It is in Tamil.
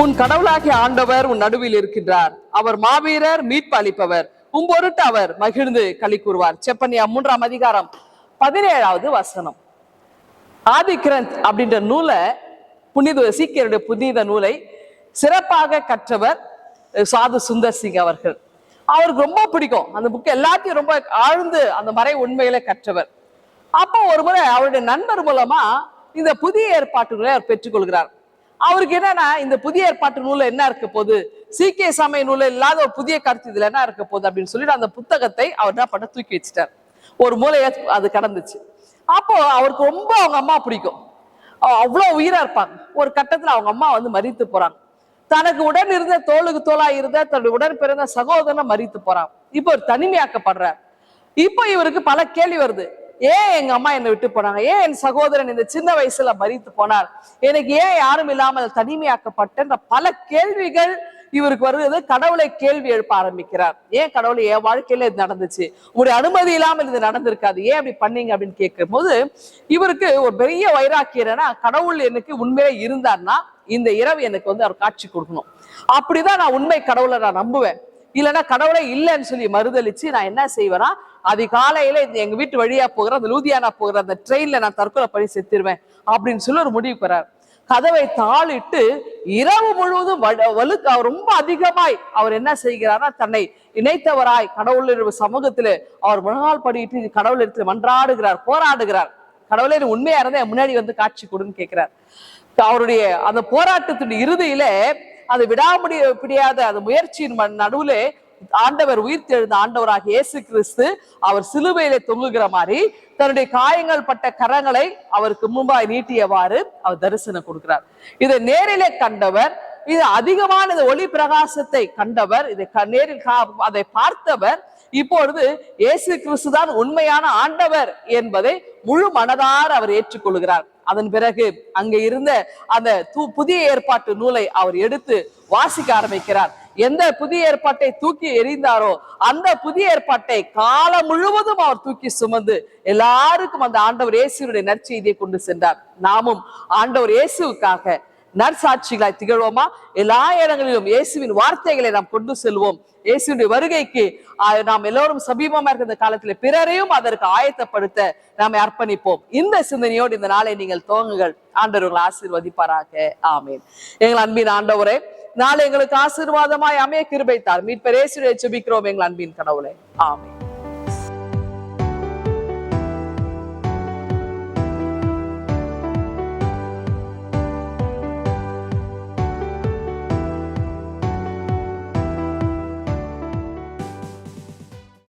உன் கடவுளாகிய ஆண்டவர் உன் நடுவில் இருக்கின்றார். அவர் மாவீரர் மீட்பு அளிப்பவர் உன் பொருட்டு அவர் மகிழ்ந்து களி கூறுவார். செப்பனியா மூன்றாம் அதிகாரம் பதினேழாவது வசனம். ஆதிக்கிரந்த் அப்படின்ற நூலை புனித சீக்கியருடைய புனித நூலை சிறப்பாக கற்றவர் சாது சுந்தர் சிங் அவர்கள். அவருக்கு ரொம்ப பிடிக்கும். அந்த புக் எல்லாத்தையும் ரொம்ப ஆழ்ந்து அந்த மறை உண்மையில கற்றவர். அப்போ ஒரு முறை அவருடைய நண்பர் மூலமா இந்த புதிய ஏற்பாட்டுகளை அவர் பெற்றுக்கொள்கிறார். அவருக்கு என்னன்னா இந்த புதிய ஏற்பாட்டு நூல என்ன இருக்க போகுது? சீக்கிய சமய நூல இல்லாத ஒரு புதிய கருத்து இதுல என்ன இருக்க போகுது அப்படின்னு சொல்லிட்டு அந்த புத்தகத்தை அவர் என்ன பண்ண தூக்கி வச்சிட்டார். ஒரு மூலைய அது கடந்துச்சு. அப்போ அவருக்கு ரொம்ப அவங்க அம்மா பிடிக்கும். அவ்வளோ அவ்வளவு உயிரா இருப்பாங்க. ஒரு கட்டத்துல அவங்க அம்மா வந்து மறித்து போறாங்க. தனக்கு உடன் இருந்த தோளுக்கு தோலா இருந்த தன்னுடைய உடன் பிறந்த சகோதரனை மறித்து போறான் இப்போ ஒரு தனிமையாக்கப்படுறார். இப்போ இவருக்கு பல கேள்வி வருது. ஏன் எங்க அம்மா என்னை விட்டு போனாங்க? ஏன் என் சகோதரன் இந்த சின்ன வயசுல மறித்து போனார்? எனக்கு ஏன் யாரும் இல்லாமல் தனிமையாக்கப்பட்டேன் பல கேள்விகள் இவருக்கு வருவது கடவுளை கேள்வி எழுப்ப ஆரம்பிக்கிறார். ஏன் கடவுளை என் வாழ்க்கையில இது நடந்துச்சு? உங்களுடைய அனுமதி இல்லாமல் இது நடந்திருக்காது. ஏன் அப்படி பண்ணீங்க அப்படின்னு கேட்கும் போது இவருக்கு ஒரு பெரிய வைராக்கியம்னா கடவுள் எனக்கு உண்மையிலே இருந்தார்னா இந்த இரவு எனக்கு வந்து அவர் காட்சி கொடுக்கணும். அப்படிதான் நான் உண்மை கடவுளை நான் நம்புவேன். இல்லைன்னா கடவுளே இல்லைன்னு சொல்லி மறுதளிச்சு நான் என்ன செய்வேன்னா அதிகாலையில இந்த எங்க வீட்டு வழியா போகிற அந்த லூதியானா போகிற அந்த ட்ரெயின்ல நான் தற்கொலை பண்ணி செத்துருவேன் அப்படின்னு சொல்லி ஒரு முடிவு பெறார் கதவை தாளிட்டு இரவு முழுவதும் வலு அவர் ரொம்ப அதிகமாய் அவர் என்ன செய்கிறாரா தன்னை இணைத்தவராய் கடவுள் சமூகத்திலே அவர் முழங்கால் படிட்டு கடவுள் எடுத்து மன்றாடுகிறார் போராடுகிறார். கடவுளே உண்மையா இருந்தா முன்னாடி வந்து காட்சி கொடுன்னு கேட்கிறார். அவருடைய அந்த போராட்டத்தின் இறுதியில அது விடாமுடிய பிடியாத அது முயற்சியின் ம- நடுவுல ஆண்டவர் உயிர் தெழுந்த ஆண்டவராக இயேசு கிறிஸ்து அவர் சிலுவையிலே தொங்குகிற மாதிரி தன்னுடைய காயங்கள் பட்ட கரங்களை அவருக்கு முன்பாய் நீட்டியவாறு அவர் தரிசனம் கொடுக்கிறார். இதை நேரிலே கண்டவர் இது அதிகமான இந்த ஒளி பிரகாசத்தை கண்டவர் இதை க- நேரில் கா- அதை பார்த்தவர் இப்பொழுது இயேசு கிறிஸ்து தான் உண்மையான ஆண்டவர் என்பதை முழு மனதார் அவர் ஏற்றுக்கொள்கிறார். அதன் பிறகு அங்க இருந்த அந்த தூ புதிய ஏற்பாட்டு நூலை அவர் எடுத்து வாசிக்க ஆரம்பிக்கிறார். எந்த புதிய ஏற்பாட்டை தூக்கி எறிந்தாரோ அந்த புதிய ஏற்பாட்டை காலம் முழுவதும் அவர் தூக்கி சுமந்து எல்லாருக்கும் அந்த ஆண்டவர் இயேசுடைய நற்செய்தியை கொண்டு சென்றார். நாமும் ஆண்டவர் இயேசுவுக்காக நற்சாட்சிகளாய் திகழ்வோமா? எல்லா இடங்களிலும் இயேசுவின் வார்த்தைகளை நாம் கொண்டு செல்வோம். இயேசுடைய வருகைக்கு நாம் எல்லோரும் சமீபமா இருக்கிற இந்த காலத்துல பிறரையும் அதற்கு ஆயத்தப்படுத்த நாம் அர்ப்பணிப்போம். இந்த சிந்தனையோடு இந்த நாளை நீங்கள் துவங்குங்கள். ஆண்டவர் உங்களை ஆசீர்வதிப்பாராக. ஆமேன். எங்கள் அன்பின் ஆண்டவரே நாளை எங்களுக்கு ஆசீர்வாதமாய் அமைய கிருபைத்தார் மீட்பரேசுடைய செபிக்கிறோம் எங்கள் அன்பின் கடவுளை ஆமேன்.